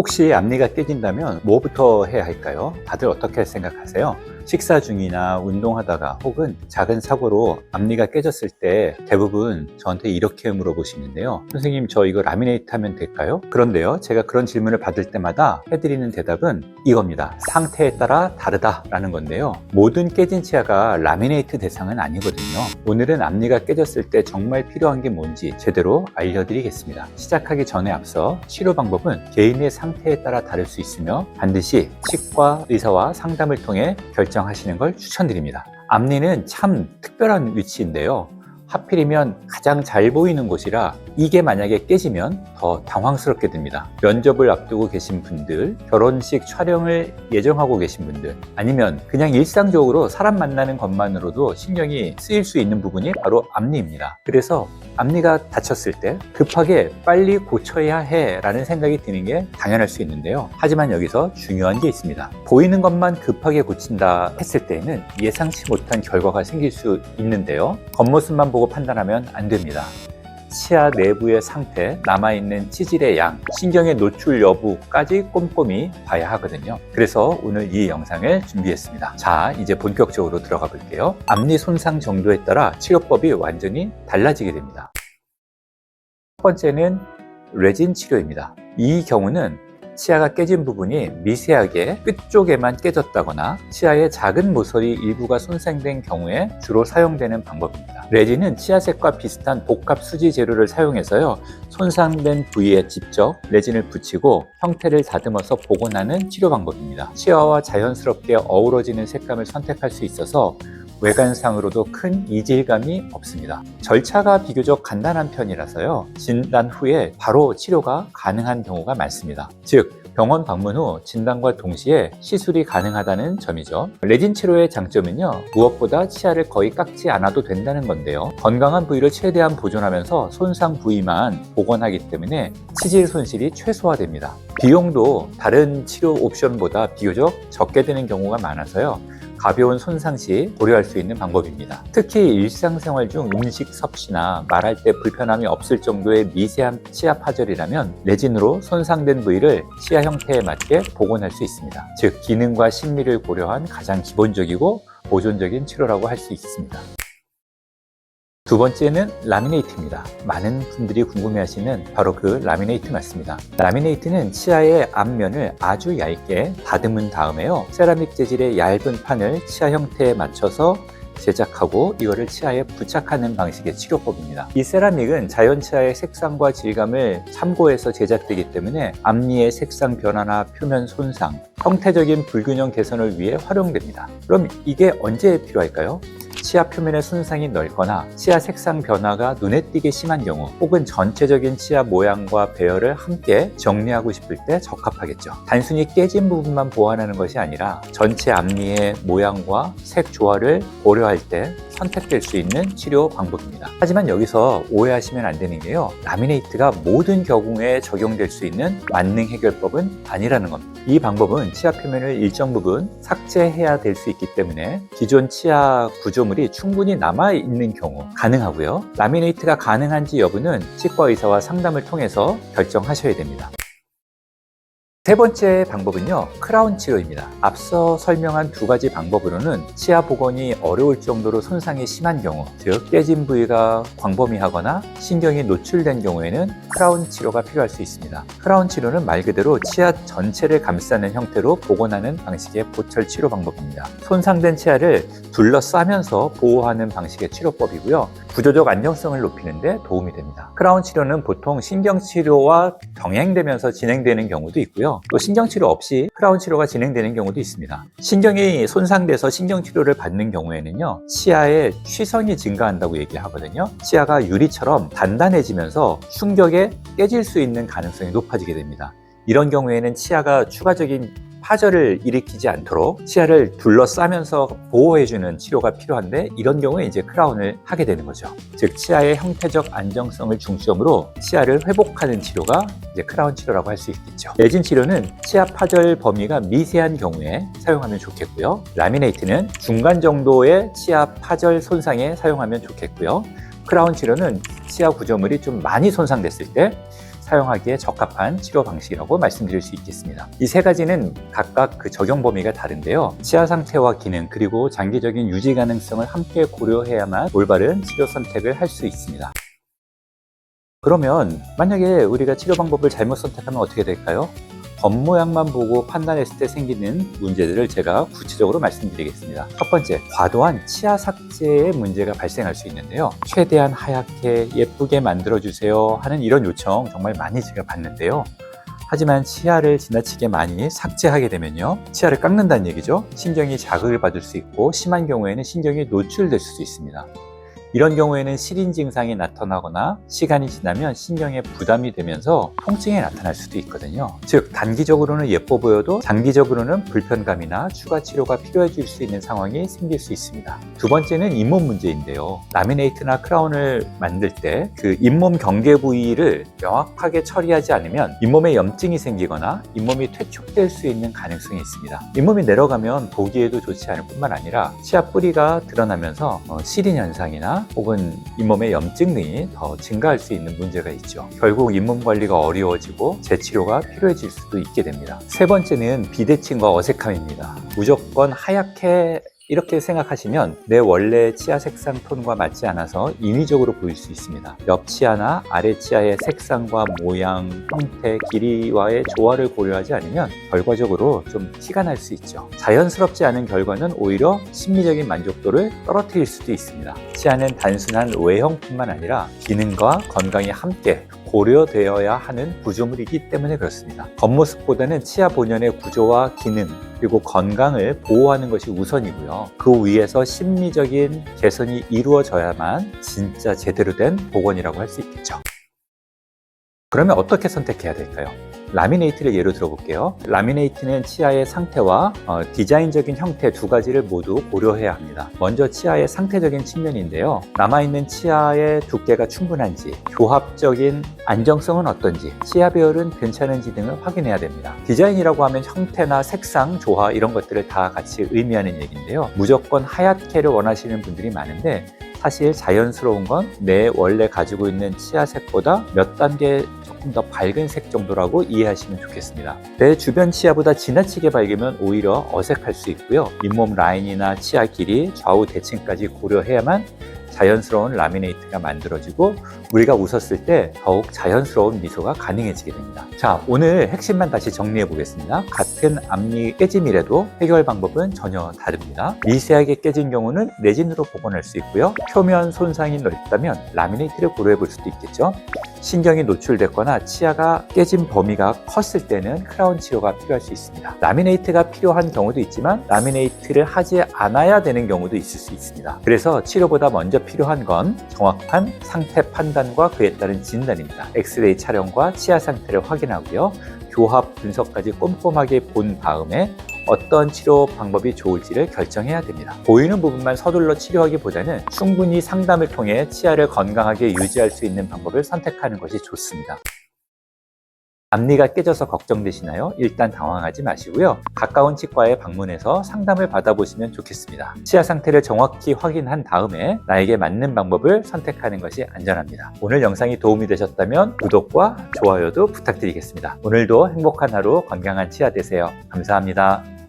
혹시 앞니가 깨진다면 뭐부터 해야 할까요? 다들 어떻게 생각하세요? 식사 중이나 운동하다가 혹은 작은 사고로 앞니가 깨졌을 때 대부분 저한테 이렇게 물어보시는데요. 선생님, 저 이거 라미네이트 하면 될까요? 그런데요, 제가 그런 질문을 받을 때마다 해드리는 대답은 이겁니다. 상태에 따라 다르다라는 건데요. 모든 깨진 치아가 라미네이트 대상은 아니거든요. 오늘은 앞니가 깨졌을 때 정말 필요한 게 뭔지 제대로 알려드리겠습니다. 시작하기 전에 앞서 치료 방법은 개인의 상태에 따라 다를 수 있으며 반드시 치과 의사와 상담을 통해 결정 하시는 걸 추천드립니다. 앞니는 참 특별한 위치인데요. 하필이면 가장 잘 보이는 곳이라 이게 만약에 깨지면 더 당황스럽게 됩니다. 면접을 앞두고 계신 분들, 결혼식 촬영을 예정하고 계신 분들, 아니면 그냥 일상적으로 사람 만나는 것만으로도 신경이 쓰일 수 있는 부분이 바로 앞니입니다. 그래서 앞니가 다쳤을 때 급하게 빨리 고쳐야 해 라는 생각이 드는 게 당연할 수 있는데요. 하지만 여기서 중요한 게 있습니다. 보이는 것만 급하게 고친다 했을 때에는 예상치 못한 결과가 생길 수 있는데요. 겉모습만 보고 판단하면 안 됩니다. 치아 내부의 상태, 남아있는 치질의 양, 신경의 노출 여부까지 꼼꼼히 봐야 하거든요. 그래서 오늘 이 영상을 준비했습니다. 자, 이제 본격적으로 들어가 볼게요. 앞니 손상 정도에 따라 치료법이 완전히 달라지게 됩니다. 첫 번째는 레진 치료입니다. 이 경우는 치아가 깨진 부분이 미세하게 끝쪽에만 깨졌다거나 치아의 작은 모서리 일부가 손상된 경우에 주로 사용되는 방법입니다. 레진은 치아색과 비슷한 복합 수지 재료를 사용해서요. 손상된 부위에 직접 레진을 붙이고 형태를 다듬어서 복원하는 치료 방법입니다. 치아와 자연스럽게 어우러지는 색감을 선택할 수 있어서 외관상으로도 큰 이질감이 없습니다. 절차가 비교적 간단한 편이라서요. 진단 후에 바로 치료가 가능한 경우가 많습니다. 즉, 병원 방문 후 진단과 동시에 시술이 가능하다는 점이죠. 레진 치료의 장점은요, 무엇보다 치아를 거의 깎지 않아도 된다는 건데요. 건강한 부위를 최대한 보존하면서 손상 부위만 복원하기 때문에 치질 손실이 최소화됩니다. 비용도 다른 치료 옵션보다 비교적 적게 드는 경우가 많아서요. 가벼운 손상 시 고려할 수 있는 방법입니다. 특히 일상생활 중 음식 섭취나 말할 때 불편함이 없을 정도의 미세한 치아 파절이라면 레진으로 손상된 부위를 치아 형태에 맞게 복원할 수 있습니다. 즉, 기능과 심리를 고려한 가장 기본적이고 보존적인 치료라고 할 수 있습니다. 두 번째는 라미네이트입니다. 많은 분들이 궁금해하시는 바로 그 라미네이트 맞습니다. 라미네이트는 치아의 앞면을 아주 얇게 다듬은 다음에요. 세라믹 재질의 얇은 판을 치아 형태에 맞춰서 제작하고 이거를 치아에 부착하는 방식의 치료법입니다. 이 세라믹은 자연 치아의 색상과 질감을 참고해서 제작되기 때문에 앞니의 색상 변화나 표면 손상, 형태적인 불균형 개선을 위해 활용됩니다. 그럼 이게 언제 필요할까요? 치아 표면의 손상이 넓거나 치아 색상 변화가 눈에 띄게 심한 경우 혹은 전체적인 치아 모양과 배열을 함께 정리하고 싶을 때 적합하겠죠. 단순히 깨진 부분만 보완하는 것이 아니라 전체 앞니의 모양과 색 조화를 고려할 때 선택될 수 있는 치료 방법입니다. 하지만 여기서 오해하시면 안 되는 게요. 라미네이트가 모든 경우에 적용될 수 있는 만능 해결법은 아니라는 겁니다. 이 방법은 치아 표면을 일정 부분 삭제해야 될 수 있기 때문에 기존 치아 구조물이 충분히 남아 있는 경우 가능하고요. 라미네이트가 가능한지 여부는 치과 의사와 상담을 통해서 결정하셔야 됩니다. 세 번째 방법은요, 크라운 치료입니다. 앞서 설명한 두 가지 방법으로는 치아 복원이 어려울 정도로 손상이 심한 경우, 즉 깨진 부위가 광범위하거나 신경이 노출된 경우에는 크라운 치료가 필요할 수 있습니다. 크라운 치료는 말 그대로 치아 전체를 감싸는 형태로 복원하는 방식의 보철 치료 방법입니다. 손상된 치아를 둘러싸면서 보호하는 방식의 치료법이고요. 구조적 안정성을 높이는데 도움이 됩니다. 크라운 치료는 보통 신경 치료와 병행되면서 진행되는 경우도 있고요. 또 신경 치료 없이 크라운 치료가 진행되는 경우도 있습니다. 신경이 손상돼서 신경 치료를 받는 경우에는요, 치아의 취성이 증가한다고 얘기를 하거든요. 치아가 유리처럼 단단해지면서 충격에 깨질 수 있는 가능성이 높아지게 됩니다. 이런 경우에는 치아가 추가적인 파절을 일으키지 않도록 치아를 둘러싸면서 보호해주는 치료가 필요한데 이런 경우에 이제 크라운을 하게 되는 거죠. 즉 치아의 형태적 안정성을 중점으로 치아를 회복하는 치료가 이제 크라운 치료라고 할 수 있겠죠. 레진 치료는 치아 파절 범위가 미세한 경우에 사용하면 좋겠고요. 라미네이트는 중간 정도의 치아 파절 손상에 사용하면 좋겠고요. 크라운 치료는 치아 구조물이 좀 많이 손상됐을 때 사용하기에 적합한 치료 방식이라고 말씀드릴 수 있겠습니다. 이 세 가지는 각각 그 적용 범위가 다른데요. 치아 상태와 기능 그리고 장기적인 유지 가능성을 함께 고려해야만 올바른 치료 선택을 할 수 있습니다. 그러면 만약에 우리가 치료 방법을 잘못 선택하면 어떻게 될까요? 겉 모양만 보고 판단했을 때 생기는 문제들을 제가 구체적으로 말씀드리겠습니다. 첫 번째, 과도한 치아 삭제의 문제가 발생할 수 있는데요. 최대한 하얗게 예쁘게 만들어주세요 하는 이런 요청 정말 많이 제가 받는데요. 하지만 치아를 지나치게 많이 삭제하게 되면요. 치아를 깎는다는 얘기죠. 신경이 자극을 받을 수 있고 심한 경우에는 신경이 노출될 수도 있습니다. 이런 경우에는 시린 증상이 나타나거나 시간이 지나면 신경에 부담이 되면서 통증이 나타날 수도 있거든요. 즉, 단기적으로는 예뻐 보여도 장기적으로는 불편감이나 추가 치료가 필요해질 수 있는 상황이 생길 수 있습니다. 두 번째는 잇몸 문제인데요. 라미네이트나 크라운을 만들 때 그 잇몸 경계 부위를 명확하게 처리하지 않으면 잇몸에 염증이 생기거나 잇몸이 퇴축될 수 있는 가능성이 있습니다. 잇몸이 내려가면 보기에도 좋지 않을 뿐만 아니라 치아 뿌리가 드러나면서 어, 시린 현상이나 혹은 잇몸의 염증 등이 더 증가할 수 있는 문제가 있죠. 결국 잇몸 관리가 어려워지고 재치료가 필요해질 수도 있게 됩니다. 세 번째는 비대칭과 어색함입니다. 무조건 하얗게 이렇게 생각하시면 내 원래 치아 색상 톤과 맞지 않아서 인위적으로 보일 수 있습니다. 옆 치아나 아래 치아의 색상과 모양, 형태, 길이와의 조화를 고려하지 않으면 결과적으로 좀 티가 날 수 있죠. 자연스럽지 않은 결과는 오히려 심리적인 만족도를 떨어뜨릴 수도 있습니다. 치아는 단순한 외형뿐만 아니라 기능과 건강이 함께 고려되어야 하는 구조물이기 때문에 그렇습니다. 겉모습보다는 치아 본연의 구조와 기능, 그리고 건강을 보호하는 것이 우선이고요. 그 위에서 심리적인 개선이 이루어져야만 진짜 제대로 된 복원이라고 할 수 있겠죠. 그러면 어떻게 선택해야 될까요? 라미네이트를 예로 들어볼게요. 라미네이트는 치아의 상태와 어, 디자인적인 형태 두 가지를 모두 고려해야 합니다. 먼저 치아의 상태적인 측면인데요. 남아있는 치아의 두께가 충분한지, 교합적인 안정성은 어떤지, 치아 배열은 괜찮은지 등을 확인해야 됩니다. 디자인이라고 하면 형태나 색상, 조화 이런 것들을 다 같이 의미하는 얘기인데요. 무조건 하얗게를 원하시는 분들이 많은데 사실 자연스러운 건 내 원래 가지고 있는 치아 색보다 몇 단계 조금 더 밝은 색 정도라고 이해하시면 좋겠습니다. 내 주변 치아보다 지나치게 밝으면 오히려 어색할 수 있고요. 잇몸 라인이나 치아 길이, 좌우 대칭까지 고려해야만 자연스러운 라미네이트가 만들어지고 우리가 웃었을 때 더욱 자연스러운 미소가 가능해지게 됩니다. 자, 오늘 핵심만 다시 정리해 보겠습니다. 같은 앞니 깨짐이라도 해결 방법은 전혀 다릅니다. 미세하게 깨진 경우는 레진으로 복원할 수 있고요. 표면 손상이 넓다면 라미네이트를 고려해 볼 수도 있겠죠. 신경이 노출됐거나 치아가 깨진 범위가 컸을 때는 크라운 치료가 필요할 수 있습니다. 라미네이트가 필요한 경우도 있지만 라미네이트를 하지 않아야 되는 경우도 있을 수 있습니다. 그래서 치료보다 먼저 필요한 건 정확한 상태 판단과 그에 따른 진단입니다. 엑스레이 촬영과 치아 상태를 확인하고요. 교합 분석까지 꼼꼼하게 본 다음에 어떤 치료 방법이 좋을지를 결정해야 됩니다. 보이는 부분만 서둘러 치료하기보다는 충분히 상담을 통해 치아를 건강하게 유지할 수 있는 방법을 선택하는 것이 좋습니다. 앞니가 깨져서 걱정되시나요? 일단 당황하지 마시고요. 가까운 치과에 방문해서 상담을 받아보시면 좋겠습니다. 치아 상태를 정확히 확인한 다음에 나에게 맞는 방법을 선택하는 것이 안전합니다. 오늘 영상이 도움이 되셨다면 구독과 좋아요도 부탁드리겠습니다. 오늘도 행복한 하루 건강한 치아 되세요. 감사합니다.